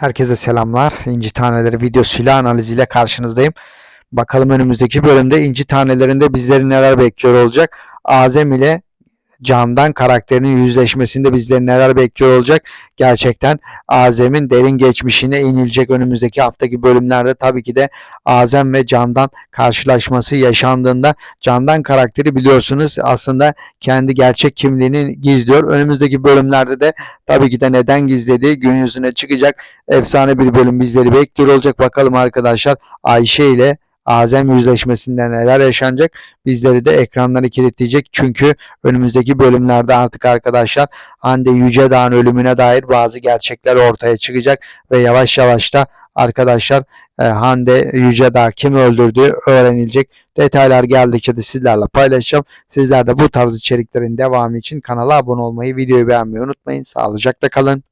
Herkese selamlar. İnci Taneleri videosuyla analiziyle karşınızdayım. Bakalım önümüzdeki bölümde İnci Tanelerinde bizleri neler bekliyor olacak. Azem ile Candan karakterinin yüzleşmesinde bizleri neler bekliyor olacak. Gerçekten Azem'in derin geçmişine inilecek önümüzdeki haftaki bölümlerde tabii ki de Azem ve Candan karşılaşması yaşandığında Candan karakteri biliyorsunuz aslında kendi gerçek kimliğini gizliyor. Önümüzdeki bölümlerde de tabii ki de neden gizlediği gün yüzüne çıkacak efsane bir bölüm bizleri bekliyor olacak. Bakalım arkadaşlar Ayşe ile Azem yüzleşmesinde neler yaşanacak bizleri de ekranları kilitleyecek. Çünkü önümüzdeki bölümlerde artık arkadaşlar Hande Yücedağ'ın ölümüne dair bazı gerçekler ortaya çıkacak ve yavaş yavaş da arkadaşlar e, Hande Yücedağ kimi öldürdüğü öğrenilecek. Detaylar geldikçe de sizlerle paylaşacağım. Sizler de bu tarz içeriklerin devamı için kanala abone olmayı, videoyu beğenmeyi unutmayın. Sağlıcakla kalın.